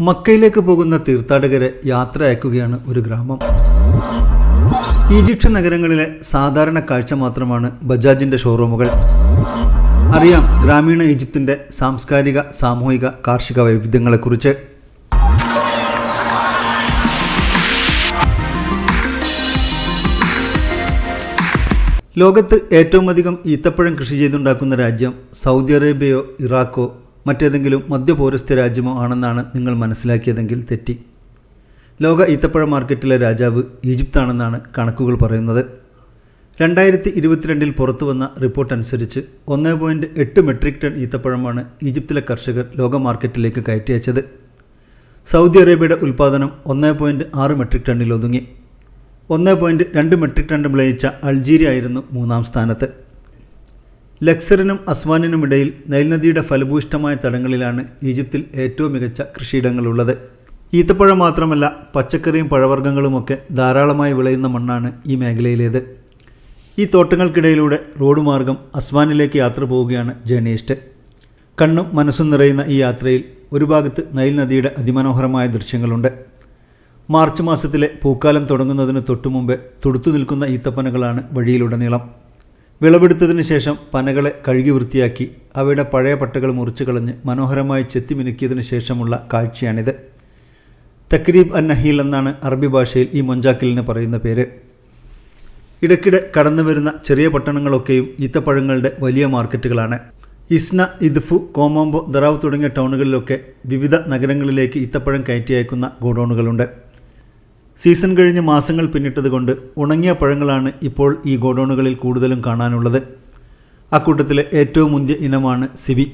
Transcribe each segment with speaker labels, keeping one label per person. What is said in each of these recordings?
Speaker 1: മക്കയിലേക്ക് പോകുന്ന തീർത്ഥാടകരെ യാത്ര അയക്കുകയാണ് ഒരു ഗ്രാമം. ഈജിപ്ഷ്യൻ നഗരങ്ങളിലെ സാധാരണ കാഴ്ച മാത്രമാണ് ബജാജിന്റെ ഷോറൂമുകൾ. അറിയാം ഗ്രാമീണ ഈജിപ്തിന്റെ സാംസ്കാരിക സാമൂഹിക കാർഷിക വൈവിധ്യങ്ങളെക്കുറിച്ച്. ലോകത്ത് ഏറ്റവും അധികം ഈത്തപ്പഴം കൃഷി ചെയ്തുണ്ടാക്കുന്ന രാജ്യം സൗദി അറേബ്യയോ ഇറാഖോ മറ്റേതെങ്കിലും മധ്യപൗരസ്ത്യ രാജ്യമോ ആണെന്നാണ് നിങ്ങൾ മനസ്സിലാക്കിയതെങ്കിൽ തെറ്റി. ലോക ഈത്തപ്പഴ മാർക്കറ്റിലെ രാജാവ് ഈജിപ്താണെന്നാണ് കണക്കുകൾ പറയുന്നത്. രണ്ടായിരത്തി ഇരുപത്തിരണ്ടിൽ പുറത്തു വന്ന റിപ്പോർട്ട് അനുസരിച്ച് ഒന്ന് പോയിന്റ് എട്ട് മെട്രിക് ടൺ ഈത്തപ്പഴമാണ് ഈജിപ്തിലെ കർഷകർ ലോക മാർക്കറ്റിലേക്ക് കയറ്റി അയച്ചത് സൗദി അറേബ്യയുടെ ഉൽപ്പാദനം ഒന്ന് പോയിന്റ് ആറ് മെട്രിക് ടണ്ണിൽ ഒതുങ്ങി. ഒന്ന് പോയിന്റ് രണ്ട് മെട്രിക് ടൺ വിളയിച്ച അൾജീരിയ ആയിരുന്നു മൂന്നാം സ്ഥാനത്ത്. ലക്സറിനും അസ്വാനിനുമിടയിൽ ഇടയിൽ നൈൽ നദിയുടെ ഫലഭൂയിഷ്ടമായ തടങ്ങളിലാണ് ഈജിപ്തിൽ ഏറ്റവും മികച്ച കൃഷിയിടങ്ങളുള്ളത്. ഈത്തപ്പഴം മാത്രമല്ല പച്ചക്കറിയും പഴവർഗങ്ങളുമൊക്കെ ധാരാളമായി വിളയുന്ന മണ്ണാണ് ഈ മേഖലയിലേത്. ഈ തോട്ടങ്ങൾക്കിടയിലൂടെ റോഡ് മാർഗം അസ്വാനിലേക്ക് യാത്ര പോവുകയാണ് ജേണിയിസ്റ്റ് കണ്ണും മനസ്സും നിറയുന്ന ഈ യാത്രയിൽ ഒരു ഭാഗത്ത് നൈൽ നദിയുടെ അതിമനോഹരമായ ദൃശ്യങ്ങളുണ്ട്. മാർച്ച് മാസത്തിലെ പൂക്കാലം തുടങ്ങുന്നതിന് തൊട്ടുമുമ്പേ തുടുത്തു നിൽക്കുന്ന ഈത്തപ്പനകളാണ് വഴിയിലുടനീളം. വിളവെടുത്തതിന് ശേഷം പനകളെ കഴുകി വൃത്തിയാക്കി അവയുടെ പഴയ പട്ടകൾ മുറിച്ചു കളഞ്ഞ് മനോഹരമായി ചെത്തിമിനുക്കിയതിനു ശേഷമുള്ള കാഴ്ചയാണിത്. തക്രീബ് അൻ നഹീൽ എന്നാണ് അറബി ഭാഷയിൽ ഈ മൊഞ്ചാക്കലിന് പറയുന്ന പേര്. ഇടയ്ക്കിടെ കടന്നു വരുന്ന ചെറിയ പട്ടണങ്ങളൊക്കെയും ഈത്തപ്പഴങ്ങളുടെ വലിയ മാർക്കറ്റുകളാണ്. ഇസ്ന ഇദ്ഫു കോമോംബോ ദറാവ് തുടങ്ങിയ ടൗണുകളിലൊക്കെ വിവിധ നഗരങ്ങളിലേക്ക് ഈത്തപ്പഴം കയറ്റി അയക്കുന്ന ഗോഡൗണുകളുണ്ട്. സീസൺ കഴിഞ്ഞ് മാസങ്ങൾ പിന്നിട്ടതുകൊണ്ട് ഉണങ്ങിയ പഴങ്ങളാണ് ഇപ്പോൾ ഈ ഗോഡൗണുകളിൽ കൂടുതലും കാണാനുള്ളത്. അക്കൂട്ടത്തിലെ ഏറ്റവും മുന്തിയ ഇനമാണ് സിവി.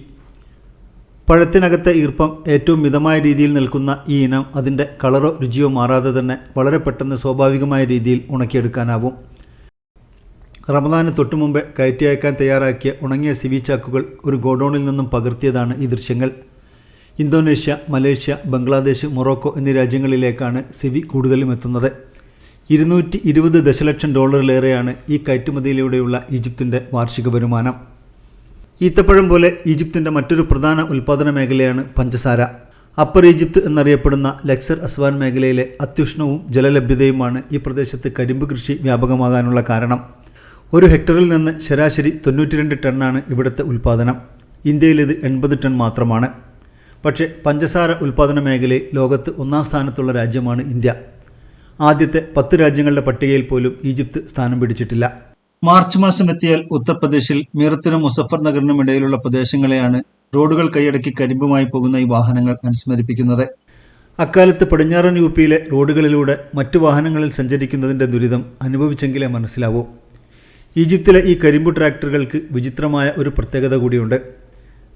Speaker 1: പഴത്തിനകത്തെ ഈർപ്പം ഏറ്റവും മിതമായ രീതിയിൽ നിൽക്കുന്ന ഈ ഇനം അതിന്റെ കളറോ രുചിയോ മാറാതെ തന്നെ വളരെ പെട്ടെന്ന് സ്വാഭാവികമായ രീതിയിൽ ഉണക്കിയെടുക്കാനാവും. റമദാന് തൊട്ടു മുമ്പേ കയറ്റി അയക്കാൻ തയ്യാറാക്കിയ ഉണങ്ങിയ സിവി ചാക്കുകൾ ഒരു ഗോഡൗണിൽ നിന്നും പകർത്തിയതാണ് ഈ ദൃശ്യങ്ങൾ. ഇന്തോനേഷ്യ മലേഷ്യ ബംഗ്ലാദേശ് മൊറോക്കോ എന്നീ രാജ്യങ്ങളിലേക്കാണ് സിവി കൂടുതലും എത്തുന്നത്. ഇരുന്നൂറ്റി ഇരുപത് ദശലക്ഷം ഡോളറിലേറെയാണ് ഈ കയറ്റുമതിയിലൂടെയുള്ള ഈജിപ്തിന്റെ വാർഷിക വരുമാനം. ഈത്തപ്പഴം പോലെ ഈജിപ്തിന്റെ മറ്റൊരു പ്രധാന ഉൽപ്പാദന മേഖലയാണ് പഞ്ചസാര. അപ്പർ ഈജിപ്ത് എന്നറിയപ്പെടുന്ന ലക്സർ അസ്വാൻ മേഖലയിലെ അത്യുഷ്ണവും ജലലഭ്യതയുമാണ് ഈ പ്രദേശത്ത് കരിമ്പ് കൃഷി വ്യാപകമാകാനുള്ള കാരണം. ഒരു ഹെക്ടറിൽ നിന്ന് ശരാശരി തൊണ്ണൂറ്റിരണ്ട് ടണ്ണാണ് ഇവിടുത്തെ ഉൽപ്പാദനം. ഇന്ത്യയിൽ ഇത് എൺപത് ടൺ മാത്രമാണ്. പക്ഷേ പഞ്ചസാര ഉൽപ്പാദന മേഖലയിൽ ലോകത്ത് ഒന്നാം സ്ഥാനത്തുള്ള രാജ്യമാണ് ഇന്ത്യ. ആദ്യത്തെ പത്ത് രാജ്യങ്ങളുടെ പട്ടികയിൽ പോലും ഈജിപ്ത് സ്ഥാനം പിടിച്ചിട്ടില്ല. മാർച്ച് മാസം എത്തിയാൽ ഉത്തർപ്രദേശിൽ മീറത്തിനും മുസഫർ നഗറിനും ഇടയിലുള്ള പ്രദേശങ്ങളെയാണ് റോഡുകൾ കൈയടക്കി കരിമ്പുമായി പോകുന്ന ഈ വാഹനങ്ങൾ അനുസ്മരിപ്പിക്കുന്നത്. അക്കാലത്ത് പടിഞ്ഞാറൻ യു പിയിലെ റോഡുകളിലൂടെ മറ്റു വാഹനങ്ങളിൽ സഞ്ചരിക്കുന്നതിന്റെ ദുരിതം അനുഭവിച്ചെങ്കിലേ മനസ്സിലാവൂ. ഈജിപ്തിലെ ഈ കരിമ്പു ട്രാക്ടറുകൾക്ക് വിചിത്രമായ ഒരു പ്രത്യേകത കൂടിയുണ്ട്.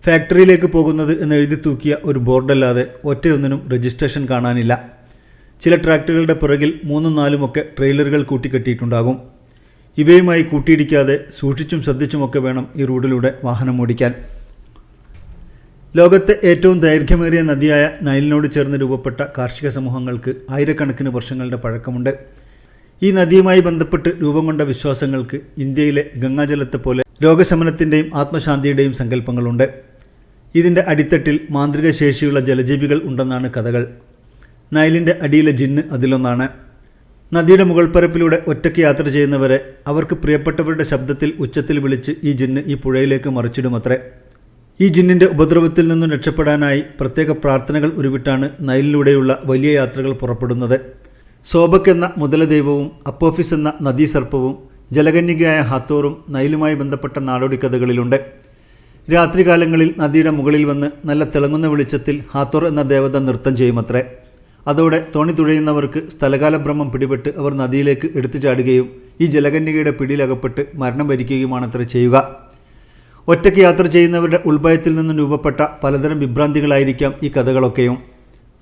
Speaker 1: ഫാക്ടറിയിലേക്ക് പോകുന്നത് എന്ന് എഴുതി തൂക്കിയ ഒരു ബോർഡല്ലാതെ ഒറ്റയൊന്നിനും രജിസ്ട്രേഷൻ കാണാനില്ല. ചില ട്രാക്ടറുകളുടെ പിറകിൽ മൂന്നും നാലുമൊക്കെ ട്രെയിലറുകൾ കൂട്ടിക്കെട്ടിയിട്ടുണ്ടാകും. ഇവയുമായി കൂട്ടിയിടിക്കാതെ സൂക്ഷിച്ചും ശ്രദ്ധിച്ചുമൊക്കെ വേണം ഈ റോഡിലൂടെ വാഹനം ഓടിക്കാൻ. ലോകത്തെ ഏറ്റവും ദൈർഘ്യമേറിയ നദിയായ നൈലിനോട് ചേർന്ന് രൂപപ്പെട്ട കാർഷിക സമൂഹങ്ങൾക്ക് ആയിരക്കണക്കിന് വർഷങ്ങളുടെ പഴക്കമുണ്ട്. ഈ നദിയുമായി ബന്ധപ്പെട്ട് രൂപം കൊണ്ട വിശ്വാസങ്ങൾക്ക് ഇന്ത്യയിലെ ഗംഗാജലത്തെ പോലെ രോഗശമനത്തിന്റെയും ആത്മശാന്തിയുടെയും സങ്കല്പങ്ങളുണ്ട്. ഇതിന്റെ അടിത്തട്ടിൽ മാന്ത്രിക ശേഷിയുള്ള ജലജീവികൾ ഉണ്ടെന്നാണ് കഥകൾ. നൈലിന്റെ അടിയിലെ ജിന്ന് അതിലൊന്നാണ്. നദിയുടെ മുകൾ പരപ്പിലൂടെ ഒറ്റയ്ക്ക് യാത്ര ചെയ്യുന്നവരെ അവർക്ക് പ്രിയപ്പെട്ടവരുടെ ശബ്ദത്തിൽ ഉച്ചത്തിൽ വിളിച്ച് ഈ ജിന്ന് ഈ പുഴയിലേക്ക് മറിച്ചിടുമത്രേ. ഈ ജിന്നിന്റെ ഉപദ്രവത്തിൽ നിന്നും രക്ഷപ്പെടാനായി പ്രത്യേക പ്രാർത്ഥനകൾ ഉരുവിട്ടാണ് നൈലിലൂടെയുള്ള വലിയ യാത്രകൾ പുറപ്പെടുന്നത്. സോബക് എന്ന മുതലദൈവവും അപ്പോഫിസ് എന്ന നദീസർപ്പവും ജലകന്യകയായ ഹാത്തോറും നൈലുമായി ബന്ധപ്പെട്ട നാടോടിക്കഥകളിലുണ്ട്. രാത്രികാലങ്ങളിൽ നദിയുടെ മുകളിൽ വന്ന് നല്ല തിളങ്ങുന്ന വെളിച്ചത്തിൽ ഹാത്തോർ എന്ന ദേവത നൃത്തം ചെയ്യുമത്രേ. അതോടെ തോണി തുഴയുന്നവർക്ക് സ്ഥലകാല ഭ്രമം പിടിപെട്ട് അവർ നദിയിലേക്ക് എടുത്തു ചാടുകയും ഈ ജലകന്യകയുടെ പിടിയിലകപ്പെട്ട് മരണം വരിക്കുകയുമാണത്രേ ചെയ്യുക. ഒറ്റയ്ക്ക് യാത്ര ചെയ്യുന്നവരുടെ ഉൾഭയത്തിൽ നിന്നും രൂപപ്പെട്ട പലതരം വിഭ്രാന്തികളായിരിക്കാം ഈ കഥകളൊക്കെയും.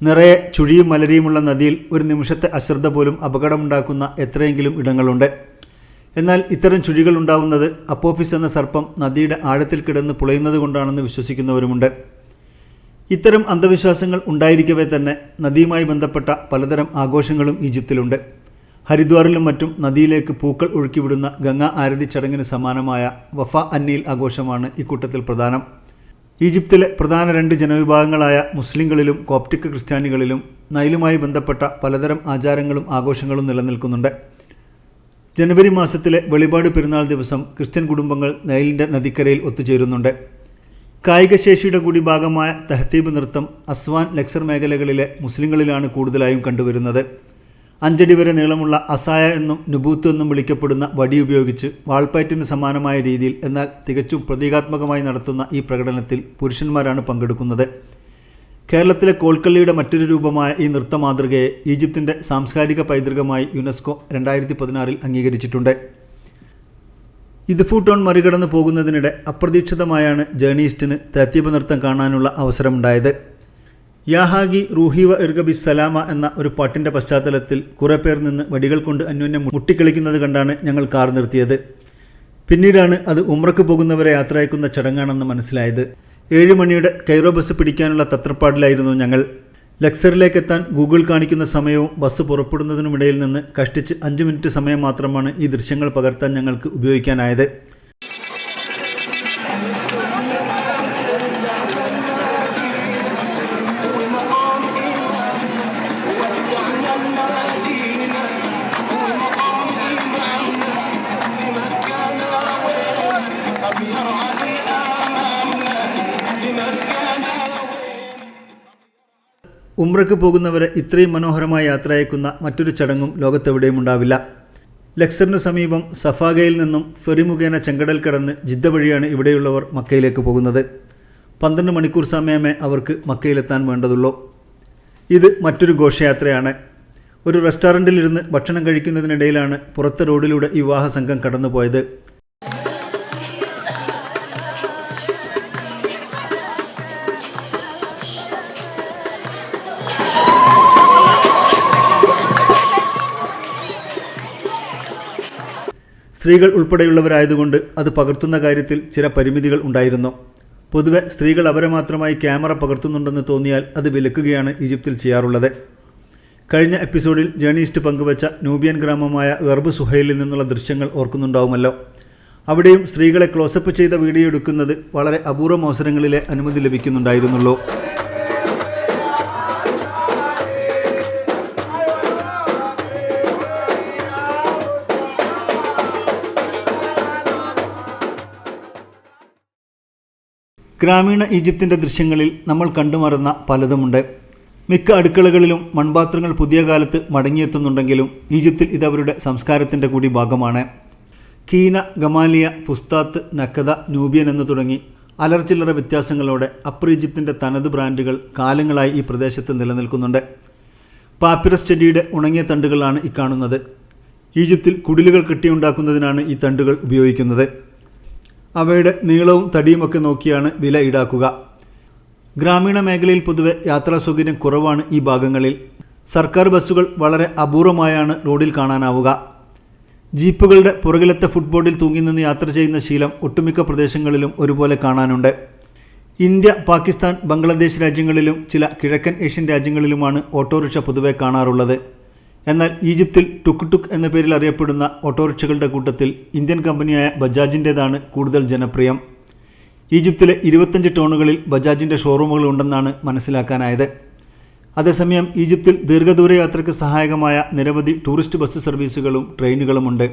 Speaker 1: നിറയെ ചുഴിയും മലരിയുമുള്ള നദിയിൽ ഒരു നിമിഷത്തെ അശ്രദ്ധ പോലും അപകടമുണ്ടാക്കുന്ന എത്രയെങ്കിലും ഇടങ്ങളുണ്ട്. എന്നാൽ ഇത്തരം ചുഴികൾ ഉണ്ടാവുന്നത് അപ്പോഫിസ് എന്ന സർപ്പം നദിയുടെ ആഴത്തിൽ കിടന്ന് പുളയുന്നത് കൊണ്ടാണെന്ന് വിശ്വസിക്കുന്നവരുമുണ്ട്. ഇത്തരം അന്ധവിശ്വാസങ്ങൾ ഉണ്ടായിരിക്കവേ തന്നെ നദിയുമായി ബന്ധപ്പെട്ട പലതരം ആഘോഷങ്ങളും ഈജിപ്തിലുണ്ട്. ഹരിദ്വാറിലും മറ്റും നദിയിലേക്ക് പൂക്കൾ ഒഴുക്കിവിടുന്ന ഗംഗാ ആരതി ചടങ്ങിന് സമാനമായ വഫ അന്നീൽ ആഘോഷമാണ് ഇക്കൂട്ടത്തിൽ പ്രധാനം. ഈജിപ്തിലെ പ്രധാന രണ്ട് ജനവിഭാഗങ്ങളായ മുസ്ലിങ്ങളിലും കോപ്റ്റിക് ക്രിസ്ത്യാനികളിലും നൈലുമായി ബന്ധപ്പെട്ട പലതരം ആചാരങ്ങളും ആഘോഷങ്ങളും നിലനിൽക്കുന്നുണ്ട്. ജനുവരി മാസത്തിലെ വെളിപാട് പെരുന്നാൾ ദിവസം ക്രിസ്ത്യൻ കുടുംബങ്ങൾ നൈലിന്റെ നദിക്കരയിൽ ഒത്തുചേരുന്നുണ്ട്. കായികശേഷിയുടെ കൂടി ഭാഗമായ തെഹത്തീബ് നൃത്തം അസ്വാൻ ലക്സർ മേഖലകളിലെ മുസ്ലിങ്ങളിലാണ് കൂടുതലായും കണ്ടുവരുന്നത്. അഞ്ചടി വരെ നീളമുള്ള അസായ എന്നും നുബൂത്ത് എന്നും വിളിക്കപ്പെടുന്ന വടി ഉപയോഗിച്ച് വാൾപ്പയറ്റിന് സമാനമായ രീതിയിൽ എന്നാൽ തികച്ചും പ്രതീകാത്മകമായി നടത്തുന്ന ഈ പ്രകടനത്തിൽ പുരുഷന്മാരാണ് പങ്കെടുക്കുന്നത്. കേരളത്തിലെ കോൽക്കളിയുടെ മറ്റൊരു രൂപമായ ഈ നൃത്ത മാതൃകയെ ഈജിപ്തിന്റെ സാംസ്കാരിക പൈതൃകമായി യുനെസ്കോ രണ്ടായിരത്തി പതിനാറിൽ അംഗീകരിച്ചിട്ടുണ്ട്. ഇത് ഫൂട്ടോൺ മറികടന്ന് പോകുന്നതിനിടെ അപ്രതീക്ഷിതമായാണ് ജേണീസ്റ്റിന് തേത്തീപ നൃത്തം കാണാനുള്ള അവസരമുണ്ടായത്. യാഹാഗി റൂഹിവ ഇർഗബി സലാമ എന്ന ഒരു പാട്ടിന്റെ പശ്ചാത്തലത്തിൽ കുറേ പേർ നിന്ന് വടികൾ കൊണ്ട് അന്യോന്യം മുട്ടിക്കളിക്കുന്നത് കണ്ടാണ് ഞങ്ങൾ കാർ നിർത്തിയത്. പിന്നീടാണ് അത് ഉമ്രക്ക് പോകുന്നവരെ യാത്രയക്കുന്ന ചടങ്ങാണെന്ന് മനസ്സിലായത്. ഏഴ് മണിയുടെ കൈറോ ബസ് പിടിക്കാനുള്ള തത്രപ്പാടിലായിരുന്നു ഞങ്ങൾ. ലക്സറിലേക്ക് എത്താൻ ഗൂഗിൾ കാണിക്കുന്ന സമയവും ബസ് പുറപ്പെടുന്നതിനുമിടയിൽ നിന്ന് കഷ്ടിച്ച് അഞ്ച് മിനിറ്റ് സമയം മാത്രമാണ് ഈ ദൃശ്യങ്ങൾ പകർത്താൻ ഞങ്ങൾക്ക് ഉപയോഗിക്കാനായത്. ഉംറയ്ക്ക് പോകുന്നവരെ ഇത്രയും മനോഹരമായ യാത്രയക്കുന്ന മറ്റൊരു ചടങ്ങും ലോകത്തെവിടെയും ഉണ്ടാവില്ല. ലക്സറിനു സമീപം സഫാഗയിൽ നിന്നും ഫെറി മുഖേന ചെങ്കടൽ കടന്ന് ജിദ്ദ വഴിയാണ് ഇവിടെയുള്ളവർ മക്കയിലേക്ക് പോകുന്നത്. പന്ത്രണ്ട് മണിക്കൂർ സമയമേ അവർക്ക് മക്കയിലെത്താൻ വേണ്ടതുള്ളൂ. ഇത് മറ്റൊരു ഘോഷയാത്രയാണ്. ഒരു റെസ്റ്റോറന്റിലിരുന്ന് ഭക്ഷണം കഴിക്കുന്നതിനിടയിലാണ് പുറത്തെ റോഡിലൂടെ വിവാഹ സംഘം കടന്നുപോയത്. സ്ത്രീകൾ ഉൾപ്പെടെയുള്ളവരായതുകൊണ്ട് അത് പകർത്തുന്ന കാര്യത്തിൽ ചില പരിമിതികൾ ഉണ്ടായിരുന്നു. പൊതുവെ സ്ത്രീകൾ അവരെ മാത്രമായി ക്യാമറ പകർത്തുന്നുണ്ടെന്ന് തോന്നിയാൽ അത് വിലക്കുകയാണ് ഈജിപ്തിൽ ചെയ്യാറുള്ളത്. കഴിഞ്ഞ എപ്പിസോഡിൽ ജേർണിസ്റ്റ് പങ്കുവച്ച നൂബിയൻ ഗ്രാമമായ ഗർബ് സുഹൈലിൽ നിന്നുള്ള ദൃശ്യങ്ങൾ ഓർക്കുന്നുണ്ടാവുമല്ലോ. അവിടെയും സ്ത്രീകളെ ക്ലോസപ്പ് ചെയ്ത വീഡിയോ എടുക്കുന്നത് വളരെ അപൂർവം അവസരങ്ങളിലെ അനുമതി ലഭിക്കുന്നുണ്ടായിരുന്നുള്ളൂ. ഗ്രാമീണ ഈജിപ്തിന്റെ ദൃശ്യങ്ങളിൽ നമ്മൾ കണ്ടുമറന്ന പലതുമുണ്ട്. മിക്ക അടുക്കളകളിലും മൺപാത്രങ്ങൾ പുതിയ കാലത്ത് മടങ്ങിയെത്തുന്നുണ്ടെങ്കിലും ഈജിപ്തിൽ ഇതവരുടെ സംസ്കാരത്തിന്റെ കൂടി ഭാഗമാണ്. കീന ഗമാലിയ പുസ്താത്ത് നക്കത നൂബിയൻ എന്ന് തുടങ്ങി അലർച്ചില്ലറ വ്യത്യാസങ്ങളോടെ അപ്പർ ഈജിപ്തിന്റെ തനത് ബ്രാൻഡുകൾ കാലങ്ങളായി ഈ പ്രദേശത്ത് നിലനിൽക്കുന്നുണ്ട്. പാപ്പിറസ് ചെടിയുടെ ഉണങ്ങിയ തണ്ടുകളാണ് ഇക്കാണുന്നത് ഈജിപ്തിൽ കുടിലുകൾ കെട്ടിയുണ്ടാക്കുന്നതിനാണ് ഈ തണ്ടുകൾ ഉപയോഗിക്കുന്നത്. അവയുടെ നീളവും തടിയുമൊക്കെ നോക്കിയാണ് വില ഈടാക്കുക. ഗ്രാമീണ മേഖലയിൽ പൊതുവെ യാത്രാ സൗകര്യം കുറവാണ് ഈ ഭാഗങ്ങളിൽ. സർക്കാർ ബസ്സുകൾ വളരെ അപൂർവമായാണ് റോഡിൽ കാണാനാവുക. ജീപ്പുകളുടെ പുറകിലത്തെ ഫുട്ബോർഡിൽ തൂങ്ങി നിന്ന് യാത്ര ചെയ്യുന്ന ശീലം ഒട്ടുമിക്ക പ്രദേശങ്ങളിലും ഒരുപോലെ കാണാനുണ്ട്. ഇന്ത്യ പാകിസ്ഥാൻ ബംഗ്ലാദേശ് രാജ്യങ്ങളിലും ചില കിഴക്കൻ ഏഷ്യൻ രാജ്യങ്ങളിലുമാണ് ഓട്ടോറിക്ഷ പൊതുവെ കാണാറുള്ളത്. എന്നാൽ ഈജിപ്തിൽ ടുക്ക് ടുക്ക് എന്ന പേരിൽ അറിയപ്പെടുന്ന ഓട്ടോറിക്ഷകളുടെ കൂട്ടത്തിൽ ഇന്ത്യൻ കമ്പനിയായ ബജാജിന്റേതാണ് കൂടുതൽ ജനപ്രിയം. ഈജിപ്തിലെ ഇരുപത്തഞ്ച് ടൗണുകളിൽ ബജാജിന്റെ ഷോറൂമുകൾ ഉണ്ടെന്നാണ് മനസ്സിലാക്കാനായത്. അതേസമയം ഈജിപ്തിൽ ദീർഘദൂര യാത്രയ്ക്ക് സഹായകമായ നിരവധി ടൂറിസ്റ്റ് ബസ് സർവീസുകളും ട്രെയിനുകളുമുണ്ട്.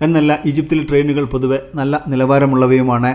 Speaker 1: എന്നല്ല ഈജിപ്തിലെ ട്രെയിനുകൾ പൊതുവെ നല്ല നിലവാരമുള്ളവയുമാണ്.